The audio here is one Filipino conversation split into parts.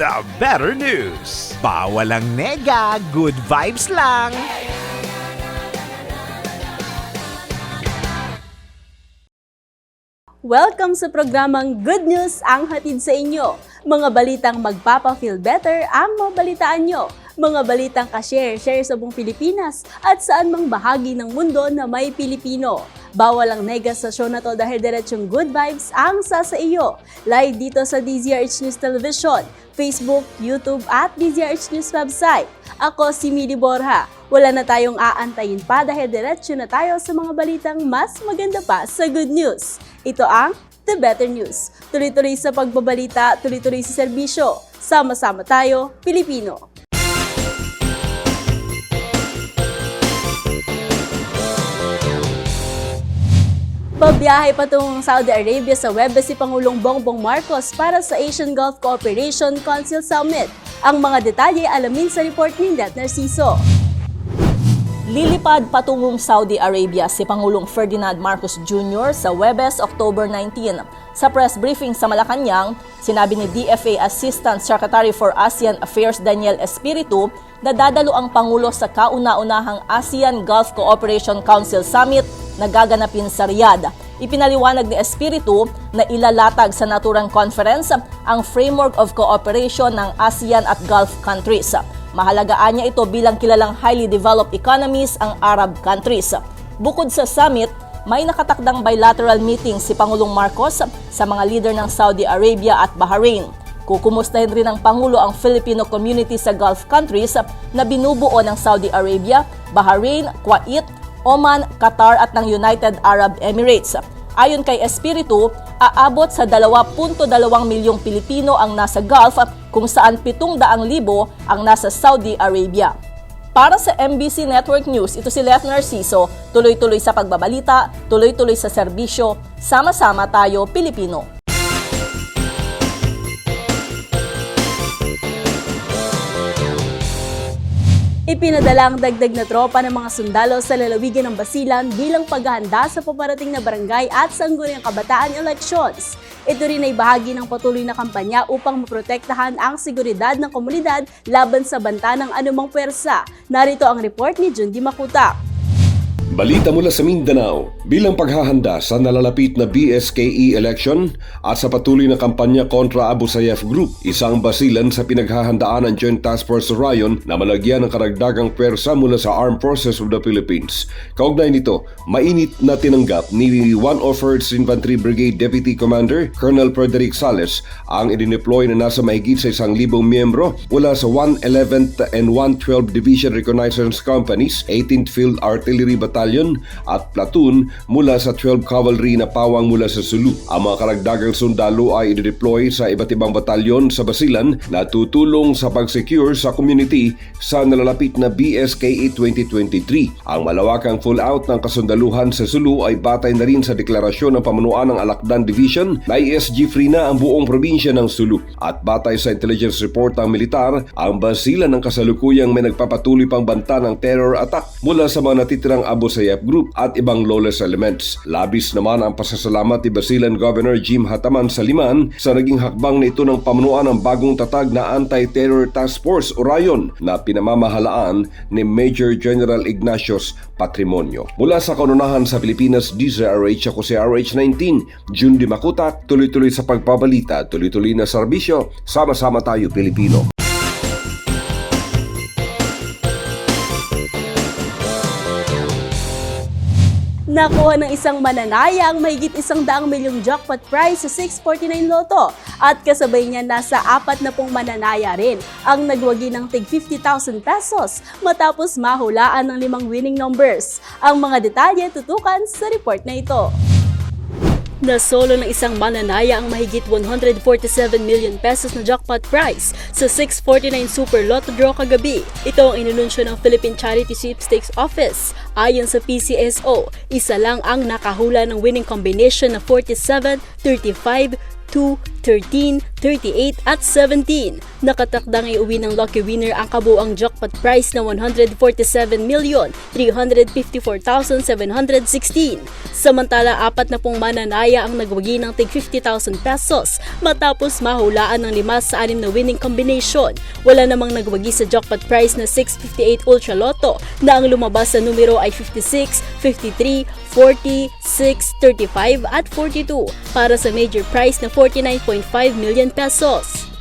The Better News. Bawal ang nega, good vibes lang. Welcome sa programang Good News ang hatid sa inyo. Mga balitang magpapa-feel better ang mabalitaan nyo. Mga balitang ka-share-share sa buong Pilipinas at saan mang bahagi ng mundo na may Pilipino. Bawal ang nega sa show na to dahil diretsong good vibes ang sa sa iyo. Live dito sa DZRH News Television, Facebook, YouTube at DZRH News website. Ako si Mili Borja. Wala na tayong aantayin pa dahil diretsyo na tayo sa mga balitang mas maganda pa sa good news. Ito ang The Better News. Tuloy-tuloy sa pagbabalita, tuloy-tuloy sa serbisyo. Sama-sama tayo, Pilipino. Babiyahe patungong Saudi Arabia sa web si Pangulong Bongbong Marcos para sa Asian Gulf Cooperation Council Summit. Ang mga detalye alamin sa report ni Det Narciso. Lilipad patungong Saudi Arabia si Pangulong Ferdinand Marcos Jr. sa Webes, October 19. Sa press briefing sa Malacanang, sinabi ni DFA Assistant Secretary for ASEAN Affairs Daniel Espiritu na dadalo ang Pangulo sa kauna-unahang ASEAN Gulf Cooperation Council Summit na gaganapin sa Riyadh. Ipinaliwanag ni Espiritu na ilalatag sa naturang conference ang framework of cooperation ng ASEAN at Gulf countries. Mahalagaan niya ito bilang kilalang highly developed economies ang Arab countries. Bukod sa summit, may nakatakdang bilateral meeting si Pangulong Marcos sa mga leader ng Saudi Arabia at Bahrain. Kukumustahin rin ng Pangulo ang Filipino community sa Gulf countries na binubuo ng Saudi Arabia, Bahrain, Kuwait, Oman, Qatar at ng United Arab Emirates. Ayon kay Espiritu, aabot sa 2.2 milyong Pilipino ang nasa Gulf kung saan 700,000 ang nasa Saudi Arabia. Para sa MBC Network News, ito si Lef Narciso, tuloy-tuloy sa pagbabalita, tuloy-tuloy sa serbisyo, sama-sama tayo Pilipino. Ipinadala ang dagdag na tropa ng mga sundalo sa lalawigan ng Basilan bilang paghahanda sa paparating na barangay at sangguniang kabataan elections. Ito rin ay bahagi ng patuloy na kampanya upang maprotektahan ang seguridad ng komunidad laban sa banta ng anumang pwersa. Narito ang report ni Jundi Makuta. Balita mula sa Mindanao, bilang paghahanda sa nalalapit na BSKE election at sa patuloy na kampanya kontra Abu Sayyaf Group, isang basilan sa pinaghahandaan ng Joint Task Force Orion na malagyan ng karagdagang pwersa mula sa Armed Forces of the Philippines. Kaugnay nito, mainit na tinanggap ni 101st Infantry Brigade Deputy Commander Colonel Frederick Sales ang idineploy na nasa mahigit sa isang libong miyembro mula sa 111th and 112 Division Reconnaissance Companies, 18th Field Artillery Battalion at platoon mula sa 12 Cavalry na pawang mula sa Sulu. Ang mga karagdagang sundalo ay i-deploy sa iba't ibang batalyon sa Basilan na tutulong sa pag-secure sa community sa nalalapit na BSKE 2023. Ang malawakang full-out ng kasundaluhan sa Sulu ay batay na rin sa deklarasyon ng pamunuan ng Alakdan Division na ESG free na ang buong probinsya ng Sulu. At batay sa intelligence report ng militar, ang Basilan ng kasalukuyang may nagpapatuloy pang banta ng terror attack mula sa mga natitirang Abu Sayyaf Group at ibang lawless elements. Labis naman ang pasasalamat ni Basilan Governor Jim Hataman Saliman sa naging hakbang na ito ng pamunuan ng bagong tatag na Anti-Terror Task Force Orion na pinamamahalaan ni Major General Ignatius Patrimonio. Mula sa kanunahan sa Pilipinas, DZRH ako si RH19, June Di tuloy-tuloy sa pagpabalita, tuloy-tuloy na serbisyo, sama-sama tayo Pilipino. Nakuha ng isang mananaya ang mahigit isang daang milyong jackpot prize sa 649 Lotto at kasabay niya nasa apat na pong mananaya rin ang nagwagi ng tig 50,000 pesos matapos mahulaan ng limang winning numbers. Ang mga detalye tutukan sa report na ito. Nasolo ng isang mananaya ang mahigit 147 million pesos na jackpot prize sa 649 Super Lotto draw kagabi. Ito ang inununsyo ng Philippine Charity Sweepstakes Office. Ayon sa PCSO, isa lang ang nakahula ng winning combination na 47, 35, 2, 13, 38 at 17. Nakatakdang iuwi ng lucky winner ang kabuang jackpot prize na 147,354,716. Samantala, apat na pong mananaya ang nagwagi ng tig 50,000 pesos matapos mahulaan ng lima sa anim na winning combination. Wala namang nagwagi sa jackpot prize na 658 Ultra Lotto na ang lumabas sa numero ay 56, 53, 40, 6, 35 at 42 para sa major prize na 49.5 million pesos.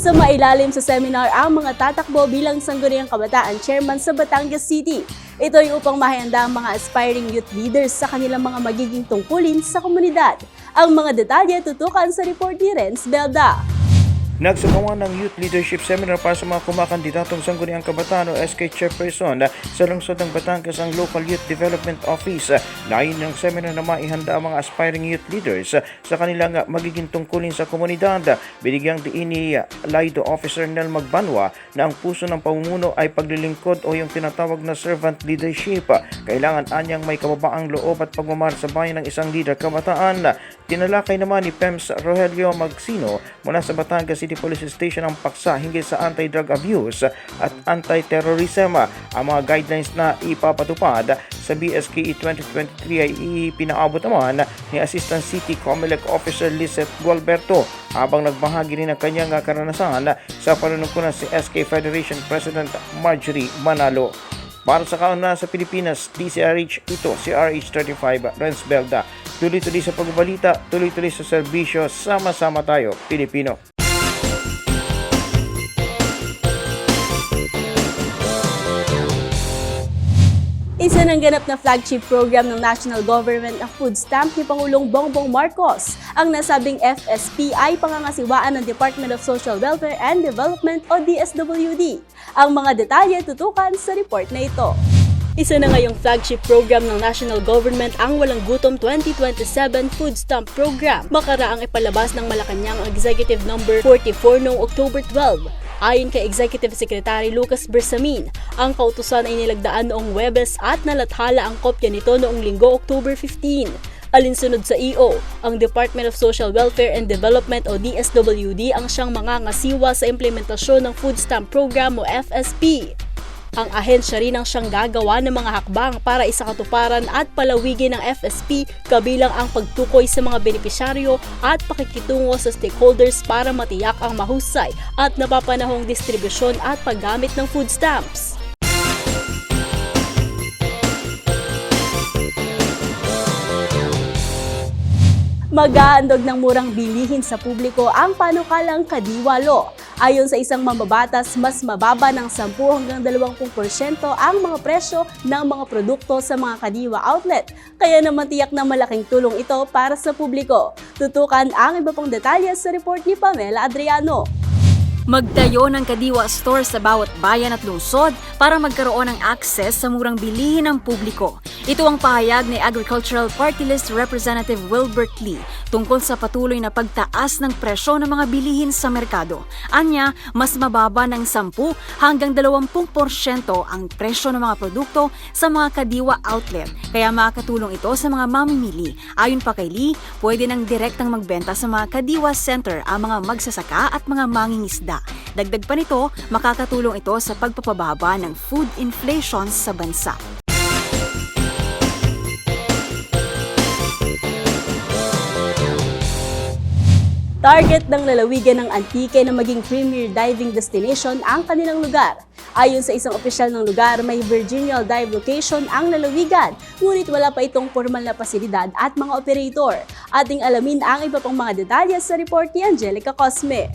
Sa mailalim sa seminar ang mga tatakbo bilang sangguniang kabataan chairman sa Batangas City. Ito ay upang mahanda ang mga aspiring youth leaders sa kanilang mga magiging tungkulin sa komunidad. Ang mga detalye tutukan sa report ni Renz Belda. Nagsagawa ng Youth Leadership Seminar para sa mga kumakandidatong sangguniang kabataan o SK Chairperson sa lungsod ng Batangas ang Local Youth Development Office. Lain ng seminar na maihanda ang mga aspiring youth leaders sa kanilang magiging tungkulin sa komunidad. Binigyang diin ni Laido Officer Nel Magbanwa na ang puso ng pamumuno ay paglilingkod o yung tinatawag na servant leadership. Kailangan anyang may kababaang loob at pagmamahal sa bayan ng isang leader kabataan. Tinalakay naman ni PEMS Rogelio Magsino mula sa Batangas City Police Station ang paksa hinggil sa anti-drug abuse at anti-terrorism. Ang mga guidelines na ipapatupad sa BSKE 2023 ay ipinaabot naman ni Assistant City Comelec Officer Lizette Gualberto habang nagbahagi rin ng kanyang karanasan sa panunungkulan si SK Federation President Marjorie Manalo. Para sa kauna sa Pilipinas, DCRH ito, si RH35, Renz Belda. Tuloy-tuloy sa pagbalita, tuloy-tuloy sa serbisyo, sama-sama tayo, Pilipino. Isa ng ganap na flagship program ng national government ang food stamp ni Pangulong Bongbong Marcos. Ang nasabing FSP ay pangangasiwaan ng Department of Social Welfare and Development o DSWD. Ang mga detalye tutukan sa report na ito. Isa na ngayong flagship program ng national government ang Walang Gutom 2027 Food Stamp Program. Makaraang ipalabas ng Malacanang ang Executive Number 44 noong October 12. Ayon kay Executive Secretary Lucas Bersamin, ang kautusan ay nilagdaan noong Webes at nalathala ang kopya nito noong linggo October 15. Alinsunod sa EO, ang Department of Social Welfare and Development o DSWD ang siyang mangangasiwa sa implementasyon ng Food Stamp Program o FSP. Ang ahensya rin ang siyang gagawa ng mga hakbang para isakatuparan at palawigin ng FSP kabilang ang pagtukoy sa mga benepisyaryo at pakikitungo sa stakeholders para matiyak ang mahusay at napapanahong distribusyon at paggamit ng food stamps. Mag-aandog ng murang bilihin sa publiko ang panukalang kadiwalo. Ayon sa isang mambabatas, mas mababa ng 10 hanggang 20% ang mga presyo ng mga produkto sa mga kadiwa outlet. Kaya naman tiyak na malaking tulong ito para sa publiko. Tutukan ang iba pang detalye sa report ni Pamela Adriano. Magtayo ng Kadiwa Store sa bawat bayan at lungsod para magkaroon ng access sa murang bilihin ng publiko. Ito ang pahayag ni Agricultural Party List Representative Wilbert Lee tungkol sa patuloy na pagtaas ng presyo ng mga bilihin sa merkado. Anya, mas mababa ng 10 hanggang 20% ang presyo ng mga produkto sa mga Kadiwa outlet. Kaya makakatulong ito sa mga mamimili. Ayon pa kay Lee, pwede nang direktang magbenta sa mga Kadiwa Center ang mga magsasaka at mga mangingisda. Dagdag pa nito, makakatulong ito sa pagpapababa ng food inflation sa bansa. Target ng lalawigan ng Antique na maging premier diving destination ang kanilang lugar. Ayon sa isang opisyal ng lugar, may Virginial dive location ang lalawigan, ngunit wala pa itong formal na pasilidad at mga operator. Ating alamin ang iba pang mga detalye sa report ni Angelica Cosme.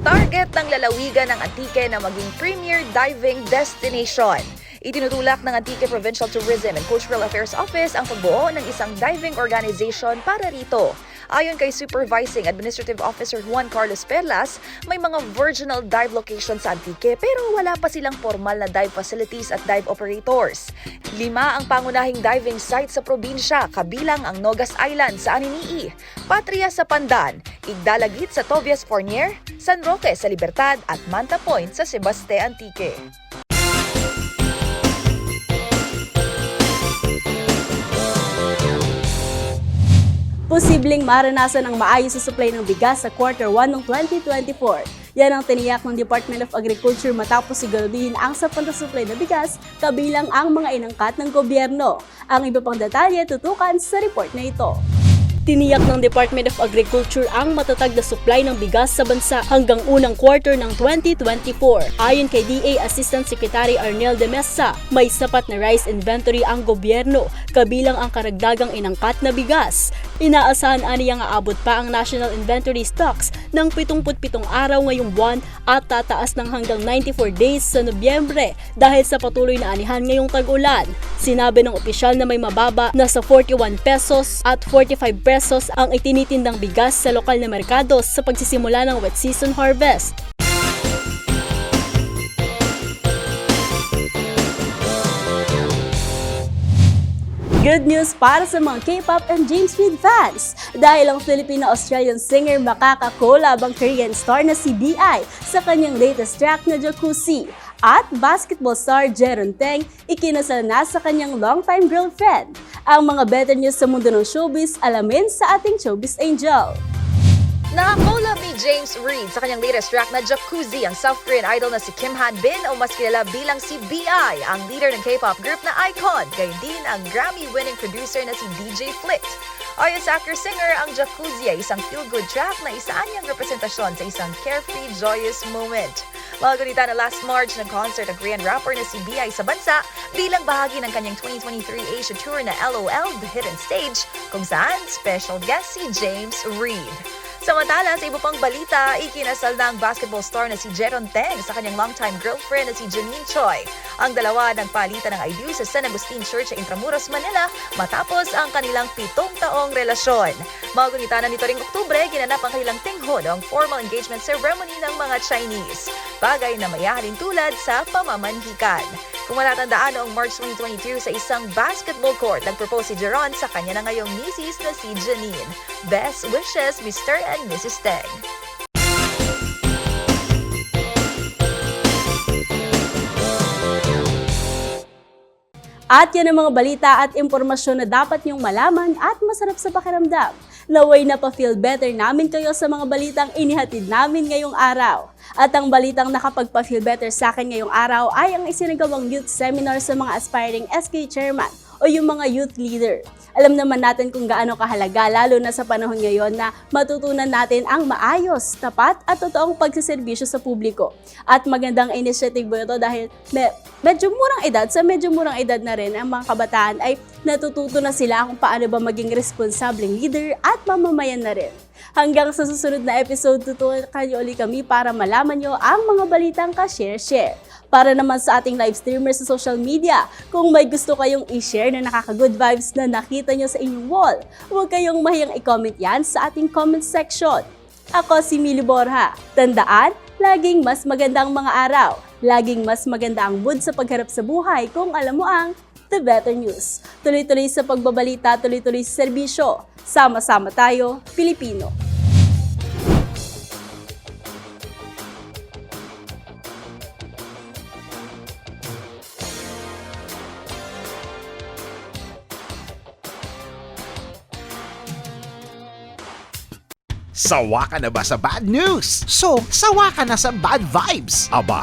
Target ng lalawigan ng Antique na maging premier diving destination. Itinutulak ng Antique Provincial Tourism and Cultural Affairs Office ang pagbuo ng isang diving organization para rito. Ayon kay Supervising Administrative Officer Juan Carlos Perlas, may mga virginal dive locations sa Antique pero wala pa silang formal na dive facilities at dive operators. Lima ang pangunahing diving site sa probinsya, kabilang ang Nogas Island sa Aninii, Patria sa Pandan, Igdalagit sa Tobias Fournier, San Roque sa Libertad at Manta Point sa Sebaste Antique. Posibleng maranasan ang maayos sa supply ng bigas sa quarter 1 ng 2024. Yan ang tiniyak ng Department of Agriculture matapos siguraduhin ang sapat na supply ng bigas kabilang ang mga inangkat ng gobyerno. Ang iba pang detalye tutukan sa report na ito. Tiniyak ng Department of Agriculture ang matatag na supply ng bigas sa bansa hanggang unang quarter ng 2024. Ayon kay DA Assistant Secretary Arnel de Mesa, may sapat na rice inventory ang gobyerno, kabilang ang karagdagang inangkat na bigas. Inaasahan aniyang aabot pa ang national inventory stocks ng 77 araw ngayong buwan at tataas ng hanggang 94 days sa Nobyembre dahil sa patuloy na anihan ngayong tag-ulan. Sinabi ng opisyal na may mababa na sa 41 pesos at 45 pesos ang itinitindang bigas sa lokal na merkado sa pagsisimula ng wet season harvest. Good news para sa mga K-pop and James Reid fans dahil ang Filipino-Australian singer makakakolab ang Korean star na si B.I. sa kanyang latest track na Jacuzzi. At basketball star Jeron Teng ikinasal na sa kanyang longtime girlfriend. Ang mga better news sa mundo ng showbiz alamin sa ating Showbiz Angel. Nakakolab ni James Reid sa kanyang latest track na Jacuzzi ang South Korean idol na si Kim Han Bin o mas kilala bilang si B.I. ang leader ng K-pop group na Icon, gayon din ang Grammy-winning producer na si DJ Flit. Ayon sa actor-singer, ang Jacuzzi ay isang feel-good track na isaan niyang representasyon sa isang carefree, joyous moment. Mga na last March, nag-concert ang Korean rapper na si B.I. sa bansa bilang bahagi ng kanyang 2023 Asia Tour na LOL The Hidden Stage, kung saan special guest si James Reid. Samantala, sa iba pang balita, ikinasal na ang basketball star na si Jeron Teng sa kanyang longtime girlfriend na si Janine Choi. Ang dalawa nagpalitan ng ID sa San Agustin Church sa Intramuros, Manila matapos ang kanilang pitong taong relasyon. Magunita na nito ring Oktubre, ginanap ang kanilang tinghod ang formal engagement ceremony ng mga Chinese. Bagay na mayahalin tulad sa pamamanhikan. Kung noong March 2022 sa isang basketball court, nagpropose si Jeron sa kanya na ngayong misis na si Janine. Best wishes, Mr. and Mrs. Teng. At yan ang mga balita at impormasyon na dapat niyong malaman at masarap sa pakiramdam. Naway na pa-feel better namin kayo sa mga balitang inihatid namin ngayong araw. At ang balitang nakapagpa-feel better sa akin ngayong araw ay ang isinagawang youth seminar sa mga aspiring SK chairman o yung mga youth leader. Alam naman natin kung gaano kahalaga lalo na sa panahon ngayon na matutunan natin ang maayos, tapat at totoong pagsiservisyo sa publiko. At magandang initiative ito dahil me- medyo murang edad, sa medyo murang edad na rin ang mga kabataan ay natututo na sila kung paano ba maging responsableng leader at mamamayan na rin. Hanggang sa susunod na episode, tutukan niyo ulit kami para malaman nyo ang mga balitang ka-share-share. Para naman sa ating live streamers sa social media, kung may gusto kayong i-share na nakaka-good vibes na nakita nyo sa inyong wall, huwag kayong mahiyang i-comment yan sa ating comment section. Ako si Mili Borja. Tandaan, laging mas maganda ang mga araw. Laging mas maganda ang mood sa pagharap sa buhay kung alam mo ang The Better News. Tuloy-tuloy sa pagbabalita, tuloy-tuloy sa serbisyo. Sama-sama tayo, Pilipino. Sawa ka na ba sa bad news? So, sawa ka na sa bad vibes? Aba,